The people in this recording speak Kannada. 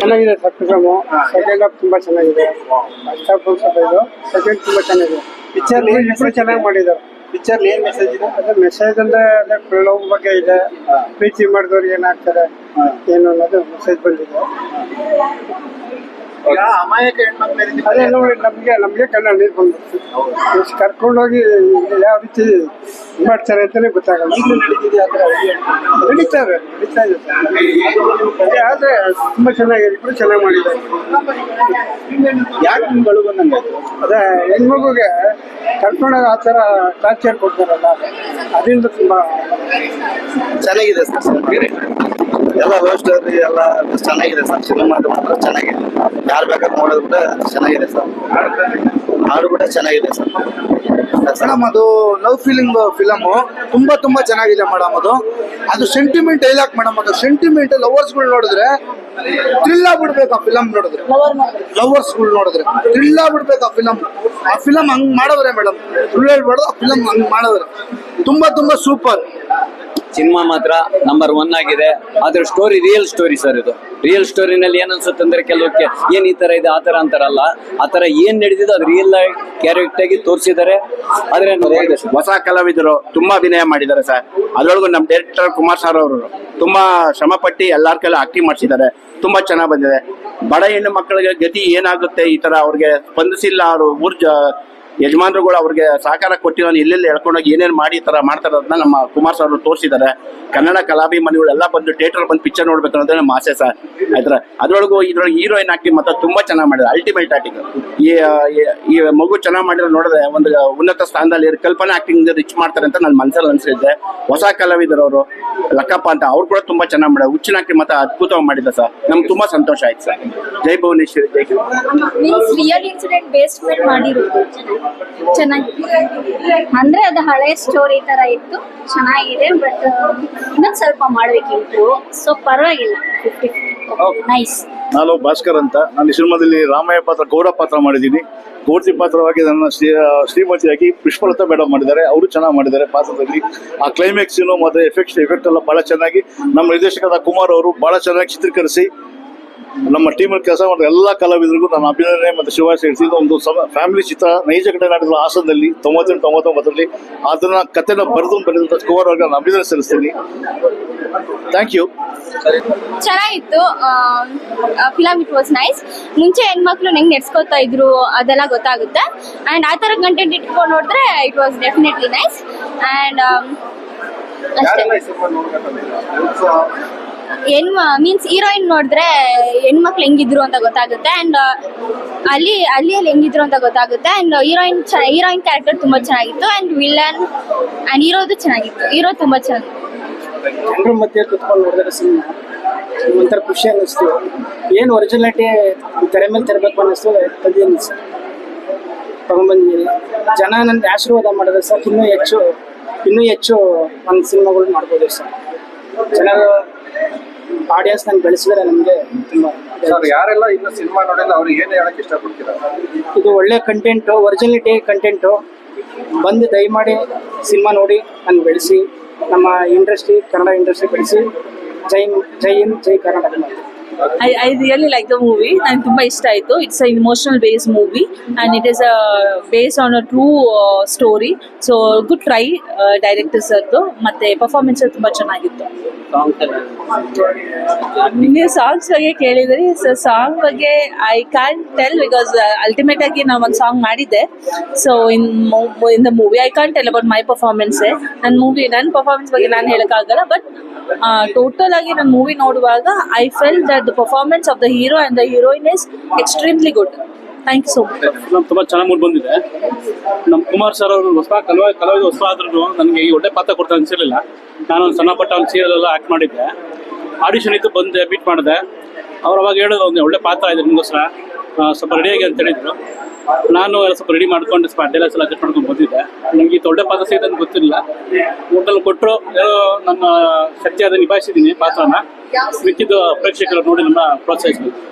ಚೆನ್ನಾಗಿದೆ ಸರ್ ಸೆಕೆಂಡ್ ಹಾಫ್ ತುಂಬಾ ಚೆನ್ನಾಗಿದೆ. ಫಸ್ಟ್ ಹಾಫ್ ಸ್ವಲ್ಪ ಇದು. ಸೆಕೆಂಡ್ ತುಂಬಾ ಚೆನ್ನಾಗಿದೆ. ಪಿಕ್ಚರ್ ಇಬ್ಬರು ಇಬ್ರು ಚೆನ್ನಾಗಿ ಮಾಡಿದ್ದಾರೆ? ಪಿಕ್ಚರ್ ಏನ್ ಮೆಸೇಜ್ ಇದೆ? ಅದೇ ಮೆಸೇಜ್ ಅಂದ್ರೆ ಅದೇ ಲವ್ ಬಗ್ಗೆ ಇದೆ. ಪ್ರೀತಿ ಮಾಡಿದವ್ರಿಗೆ ಏನಾಗ್ತಾರೆ ಏನು ಅನ್ನೋದು ಮೆಸೇಜ್ ಬಂದಿದೆ. ಅಮಾಯಕ ಹೆಣ್ಮಕ್ಳು ಅದೇ ನೋಡಿ ನಮ್ಗೆ ನಮ್ಗೆ ಕಣ್ಣ ನೀರು ಬಂದು ಕರ್ಕೊಂಡೋಗಿ ಯಾವ ರೀತಿ ಮಾಡ್ತಾರೆ ಅಂತಾನೆ ಗೊತ್ತಾಗಲ್ಲ. ಅಡುಗೆ ನಡೀತಾರೆ ನಡೀತಾ ಇದೆ. ಸರ್ ಆದ್ರೆ ತುಂಬಾ ಚೆನ್ನಾಗಿದೆ ಇಬ್ರು ಚೆನ್ನಾಗಿ ಮಾಡಿದ್ದಾರೆ. ಯಾಕೆ ನಿಮ್ಗಳು ಬಂದಂಗಾಯ್ತು ಅದೇ? ಹೆಣ್ಮಗುಗೆ ಕರ್ಕೊಂಡಾಗ ಆ ಥರ ಟಾರ್ಚರ್ ಕೊಡ್ತಾರಲ್ಲ ಅದರಿಂದ ತುಂಬಾ ಚೆನ್ನಾಗಿದೆ ಸರ್. ಎಲ್ಲ ವ್ಯವಸ್ಥೆ ಎಲ್ಲ ಚೆನ್ನಾಗಿದೆ ಸರ್. ಸಿನಿಮಾ ಮಾತ್ರ ಚೆನ್ನಾಗಿದೆ. ಯಾರು ಬೇಕಾದ್ರೂ ನೋಡೋದು ಕೂಡ ಚೆನ್ನಾಗಿದೆ ಸರ್. ಹಾಡು ಕೂಡ ಚೆನ್ನಾಗಿದೆ ಸರ್. ಮೇಡಮ್ ಅದು ಲವ್ ಫೀಲಿಂಗ್ ಫಿಲಮು ತುಂಬಾ ತುಂಬಾ ಚೆನ್ನಾಗಿದೆ ಮೇಡಮ್ ಅದು. ಅದು ಸೆಂಟಿಮೆಂಟ್ ಡೈಲಾಗ್ ಮೇಡಮ್ ಅದು ಸೆಂಟಿಮೆಂಟ್ ಲವರ್ಸ್ಗಳು ನೋಡಿದ್ರೆ ಥ್ರಿಲ್ ಆಗ್ಬಿಡ್ಬೇಕು ಆ ಫಿಲಮ್ ನೋಡಿದ್ರೆ. ಲವರ್ಸ್ಗಳು ನೋಡಿದ್ರೆ ಥ್ರಿಲ್ ಆಗ್ಬಿಡ್ಬೇಕು ಆ ಫಿಲಮ್ ಆ ಫಿಲಮ್ ಹಂಗ್ ಮಾಡವ್ರೆ ಮೇಡಮ್ ಸುಳ್ಳು ಹೇಳ್ಬಾರ್ದು, ಆ ಫಿಲಮ್ ಹಂಗ್ ಮಾಡವ್ರೆ. ತುಂಬಾ ತುಂಬಾ ಸೂಪರ್ ಸಿನಿಮಾ ಮಾತ್ರ ನಂಬರ್ ಒನ್ ಆಗಿದೆ. ಆದ್ರೆ ಸ್ಟೋರಿ ರಿಯಲ್ ಸ್ಟೋರಿ ಸರ್ ಇದು. ರಿಯಲ್ ಸ್ಟೋರಿನಲ್ಲಿ ಏನನ್ಸುತ್ತೆ ಅಂದ್ರೆ ಕೆಲವಕ್ಕೆ ಏನ್ ಈ ತರ ಇದೆ, ಆ ತರ ಅಂತಾರಲ್ಲ. ಆ ತರ ಏನ್ ನಡೆದಿದೆ ಅದು ರಿಯಲ್ ಕ್ಯಾರೆಕ್ಟ್ ಆಗಿ ತೋರಿಸಿದ್ದಾರೆ. ಆದ್ರೆ ಹೊಸ ಕಲಾವಿದರು ತುಂಬಾ ಅಭಿನಯ ಮಾಡಿದ್ದಾರೆ ಸರ್ ಅದ್ರೊಳಗೂ ನಮ್ಮ ಡೈರೆಕ್ಟರ್ ಕುಮಾರ್ ಸರ್ ಅವರು ತುಂಬಾ ಶ್ರಮ ಪಟ್ಟು ಎಲ್ಲಾರ ಕೈಲೂ ಆಕ್ಟಿಂಗ್ ಮಾಡಿಸಿದ್ದಾರೆ. ತುಂಬಾ ಚೆನ್ನಾಗಿ ಬಂದಿದೆ. ಬಡ ಹೆಣ್ಣು ಮಕ್ಕಳಿಗೆ ಗತಿ ಏನಾಗುತ್ತೆ ಈ ತರ ಅವ್ರಿಗೆ ಸ್ಪಂದಿಸಿಲ್ಲ ಅವರು ಊರ್ ಜ ಯಜಮಾನ್ರುಗಳು ಅವ್ರಿಗೆ ಸಹಕಾರ ಕೊಟ್ಟಿರೋ ಎಲ್ಲೆಲ್ಲಿ ಹೇಳ್ಕೊಂಡೋಗಿ ಏನೇನು ಮಾಡಿ ಈ ತರ ಮಾಡ್ತಾರೆ ಅದನ್ನ ನಮ್ಮ ಕುಮಾರ್ ಸರ್ ತೋರಿಸಿದ್ದಾರೆ. ಕನ್ನಡ ಕಲಾಭಿಮಾನಿಗಳು ಎಲ್ಲ ಬಂದು ಥಿಯೇಟರ್ ಬಂದು ಪಿಕ್ಚರ್ ನೋಡ್ಬೇಕು ಅನ್ನೋದೇ ನಮ್ಮ ಆಸೆ ಸರ್. ಆಯ್ತರ ಅದ್ರೊಳಗೂ ಇದ್ರೊಳಗೆ ಹೀರೋಯಿನ್ ಆಕ್ಟಿಂಗ್ ಮಾತ್ರ ತುಂಬಾ ಚೆನ್ನಾಗಿ ಮಾಡಿದ್ರು ಅಲ್ಟಿಮೇಟ್ ಆಕ್ಟಿಂಗ್ ಈ ಈ- ಮಗು ಚೆನ್ನಾಗಿ ಮಾಡಿರೋ ನೋಡಿದ್ರೆ ಒಂದು ಉನ್ನತ ಸ್ಥಾನದಲ್ಲಿ ಕಲ್ಪನೆ ಆಕ್ಟಿಂಗ್ ರಿಚ್ ಮಾಡ್ತಾರೆ ಅಂತ ನನ್ನ ಮನಸ್ಸಲ್ಲಿ ಅನ್ಸಿದ್ದೆ ಹೊಸ ಕಲಾವಿದರು ಅವರು, ಲಕ್ಕಪ್ಪ ಅಂತ ಅವ್ರು ಕೂಡ ತುಂಬಾ ಚೆನ್ನಾಗಿ ಮಾಡಿದ್ದಾರೆ. ಹುಚ್ಚಿನ ಆಕ್ಟಿಂಗ್ ಮಾತ್ರ ಅದ್ಭುತವಾಗಿ ಮಾಡಿದ್ದಾರೆ ಸರ್. ನಮ್ಗೆ ತುಂಬಾ ಸಂತೋಷ ಆಯ್ತು ಸರ್. ಜೈ ಭುವನೇಶ್ವರಿ, ಜೈ ಚೆನ್ನಾಗಿದೆ ಅಂದ್ರೆ ಅದು ಹಳೆ ಸ್ಟೋರಿ ತರ ಇತ್ತು ಚೆನ್ನಾಗಿದೆ ಬಟ್ ಇನ್ನೊಂದು ಸ್ವಲ್ಪ ಮಾಡ್ಬೇಕಿತ್ತು. ಸೊ ಪರವಾಗಿಲ್ಲ. ಫಿಫ್ಟಿ ನೈಸ್ ನಾನು ಭಾಸ್ಕರ್ ಅಂತ. ನಾನು ಈ ಸಿನಿಮಾದಲ್ಲಿ ರಾಮಯ್ಯ ಪಾತ್ರ ಗೌಡ ಪಾತ್ರ ಮಾಡಿದ್ದೀನಿ. ಗೌಡ್ತಿ ಪಾತ್ರವಾಗಿ ನನ್ನ ಶ್ರೀ ಶ್ರೀಮತಿಯಾಗಿ ಪುಷ್ಪಲತಾ ಮೇಡಮ್ ಮಾಡಿದ್ದಾರೆ. ಅವರು ಚೆನ್ನಾಗಿ ಮಾಡಿದ್ದಾರೆ ಪಾತ್ರದಲ್ಲಿ. ಆ ಕ್ಲೈಮ್ಯಾಕ್ಸ್ ಮತ್ತೆ ಎಫೆಕ್ಟ್ ಎಫೆಕ್ಟ್ ಎಲ್ಲ ಬಹಳ ಚೆನ್ನಾಗಿ. ನಮ್ಮ ನಿರ್ದೇಶಕರಾದ ಕುಮಾರ್ ಅವರು ಬಹಳ ಚೆನ್ನಾಗಿ ಚಿತ್ರೀಕರಿಸಿ ನಮ್ಮ ಟೀಮಲ್ಲಿ ಕೆಲಸ ಮಾಡಿದ ಎಲ್ಲ ಕಲಾವಿದರಿಗೂ ನಾನು ಅಭಿನಂದನೆ ಮತ್ತು ಶಿವಾಸ ಸೇರಿಸಿದ ಒಂದು ಒಂದು ಫ್ಯಾಮಿಲಿ ಚಿತ್ರ ನೈಜ ಘಟನೆ ನಡೆದ ಹಾಸನದಲ್ಲಿ ತೊಂಬತ್ತೆಂಟು ತೊಂಬತ್ತೊಂಬತ್ತರಲ್ಲಿ ಅದನ್ನ ಕಥೆನ ಬರೆದು ಬರೆದಂತ ಕುಮಾರ್ ಅವ್ರಿಗೆ ನಾನು ಅಭಿನಂದನೆ ಸಲ್ಲಿಸ್ತೀನಿ. ಥ್ಯಾಂಕ್ ಯು ಚೆನ್ನಾಗಿತ್ತು. ಫಿಲಮ್ ಇಟ್ ವಾಸ್ ನೈಸ್ ಮುಂಚೆ ಹೆಣ್ಮಕ್ಳು ಹೆಂಗೆ ನೆಡ್ಸ್ಕೊತಾ ಇದ್ರು ಅದೆಲ್ಲ ಗೊತ್ತಾಗುತ್ತೆ. ಆ್ಯಂಡ್ ಆ ಥರ ಕಂಟೆಂಟ್ ಇಟ್ಕೊಂಡು ನೋಡಿದ್ರೆ it was definitely nice and ಅಷ್ಟೇ. ಯಾರೆಲ್ಲ ಈ ಸಿನಿಮಾ ನೋಡ್ಬೇಕಂತ ಹೆಣ್ ಮೀನ್ಸ್ ಹೀರೋಯಿನ್ ನೋಡಿದ್ರೆ ಹೆಣ್ಮಕ್ಳು ಹೆಂಗಿದ್ರು ಅಂತ ಗೊತ್ತಾಗುತ್ತೆ ಅಂಡ್ ಅಲ್ಲಿ ಅಲ್ಲಿ ಅಲ್ಲಿ ಹೆಂಗಿದ್ರು ಅಂತ ಗೊತ್ತಾಗುತ್ತೆ ಅಂಡ್ ಹೀರೋಯಿನ್ ಹೀರೋಯಿನ್ ಕ್ಯಾರೆಕ್ಟರ್ ತುಂಬಾ ಚೆನ್ನಾಗಿತ್ತು ಅಂಡ್ ವಿಲನ್ ಅಂಡ್ ಹೀರೋದು ಚೆನ್ನಾಗಿತ್ತು. ಹೀರೋ ತುಂಬಾ ಚೆನ್ನಾಗಿತ್ತು ಜನರ ಮಧ್ಯೆ ಕುತ್ಕೊಂಡು ನೋಡಿದ್ರೆ ಸಿನಿಮಾ ಒಂಥರ ಖುಷಿ ಅನ್ನಿಸ್ತು. ಏನು ಒರಿಜಿನಾಲಿಟಿ ತೆರೆ ಮೇಲೆ ತರಬೇಕು ಅನ್ನಿಸ್ತು ತಂದಿ ಅನ್ನಿಸ್ತು ತಗೊಂಡ್ಬಂದಿದ್ದೀನಿ ಜನ ನನಗೆ ಆಶೀರ್ವಾದ ಮಾಡಿದ್ರೆ ಸರ್, ಇನ್ನೂ ಹೆಚ್ಚು ಇನ್ನೂ ಹೆಚ್ಚು ನನ್ನ ಸಿನಿಮಾಗಳು ಮಾಡ್ಬೋದು ಸರ್. ಜನರು ಆಡಿಯನ್ಸ್ ನಾನು ಬೆಳೆಸಿದ್ರೆ ನಮಗೆ ತುಂಬ ಸರ್ ಯಾರೆಲ್ಲ ಇನ್ನು ಸಿನಿಮಾ ನೋಡಿಲ್ಲ ಅವ್ರಿಗೆ ಏನ್ ಇಷ್ಟಪಡ್ತೀರಾ? ಇದು ಒಳ್ಳೆ ಕಂಟೆಂಟು ಒರಿಜಿನಲಿಟಿ ಕಂಟೆಂಟು ಬಂದು ದಯಮಾಡಿ ಸಿನಿಮಾ ನೋಡಿ ನಾನು ಬೆಳೆಸಿ ನಮ್ಮ ಇಂಡಸ್ಟ್ರಿ ಕನ್ನಡ ಇಂಡಸ್ಟ್ರಿ ಬೆಳೆಸಿ ಜೈ ಜೈ ಹಿಂದ್ ಜೈ ಕರ್ನಾಟಕ. ಅಂತ. I, I really like the movie. ನಂಗೆ ತುಂಬ ಇಷ್ಟ ಆಯಿತು. It's a emotional base movie and it is a base on a true story so good try director ಸರ್ದು ಮತ್ತು ಪರ್ಫಾರ್ಮೆನ್ಸ್ ತುಂಬ ಚೆನ್ನಾಗಿತ್ತು. ನೀವು ಸಾಂಗ್ಸ್ ಬಗ್ಗೆ ಕೇಳಿದ್ರಿ. ಸೊ ಸಾಂಗ್ ಬಗ್ಗೆ I can tell because ultimate ಆಗಿ ನಾವು ಒಂದು ಸಾಂಗ್ ಮಾಡಿದ್ದೆ. So in in the movie I can tell about my performance ನನ್ನ ಮೂವಿ ನನ್ನ ಪರ್ಫಾರ್ಮೆನ್ಸ್ ಬಗ್ಗೆ ನಾನು ಹೇಳೋಕ್ಕಾಗಲ್ಲ. ಬಟ್ ಟೋಟಲ್ ಆಗಿ ನಾನು ಮೂವಿ ನೋಡುವಾಗ I fell that the performance of the hero and the heroine is extremely good thank you so much ತುಂಬ ತುಂಬಾ ಚೆನ್ನಾಗಿ ಮೂಡ್ ಬಂದಿದೆ. ನಮ್ಮ ಕುಮಾರ್ ಸರ್ ಅವರು ಹೊಸ ಕಲಾವಿದ ಕಲಾವಿದ ಹೊಸ ಆದ್ರೂ ನನಗೆ ಈ ಒಳ್ಳೆ ಪಾತ್ರ ಕೊಡ್ತಾರೆ ಅನ್ಸಿರ್ಲಿಲ್ಲ. ನಾನು ಒಂದು ಸಣ್ಣ ಪಟ್ಟ ಒಂದು ಸೀರಿಯಲ್ ಆ್ಯಕ್ಟ್ ಮಾಡಿದ್ದೆ. ಆಡಿಷನ್ ಇತ್ತು, ಬಂದೆ ಮೀಟ್ ಮಾಡಿದೆ. ಅವ್ರು ಅವಾಗ ಹೇಳೋದು ಒಂದು ಒಳ್ಳೆ ಪಾತ್ರ ಇದೆ ನಿಮಗೋಸ್ಕರ. ಸ್ವಲ್ಪ ರೆಡಿಯಾಗಿ ಅಂತ ಹೇಳಿದ್ರು. ನಾನು ಎಲ್ಲ ಸ್ವಲ್ಪ ರೆಡಿ ಮಾಡ್ಕೊಂಡು ಸ್ವಲ್ಪ ಸಲ ಎಲ್ಲ ಅಡ್ಜಸ್ಟ್ ಮಾಡ್ಕೊಂಡು ಬಂದಿದ್ದೆ. ನನಗೆ ಇದು ಒಳ್ಳೆ ಪಾತ್ರ ಸಿಗುತ್ತೆ ಅಂತ ಗೊತ್ತಿರಲಿಲ್ಲ ಊಟಲ್ಲಿ ಕೊಟ್ಟರು ನನ್ನ ಶಕ್ತಿಯಾದ ನಿಭಾಯಿಸಿದ್ದೀನಿ ಪಾತ್ರನ. ಮಿಕ್ಕಿದ್ದು ಪ್ರೇಕ್ಷಕರು ನೋಡಿ ನಮ್ಮ ಪ್ರೋತ್ಸಾಹಿಸ್ಬೇಕು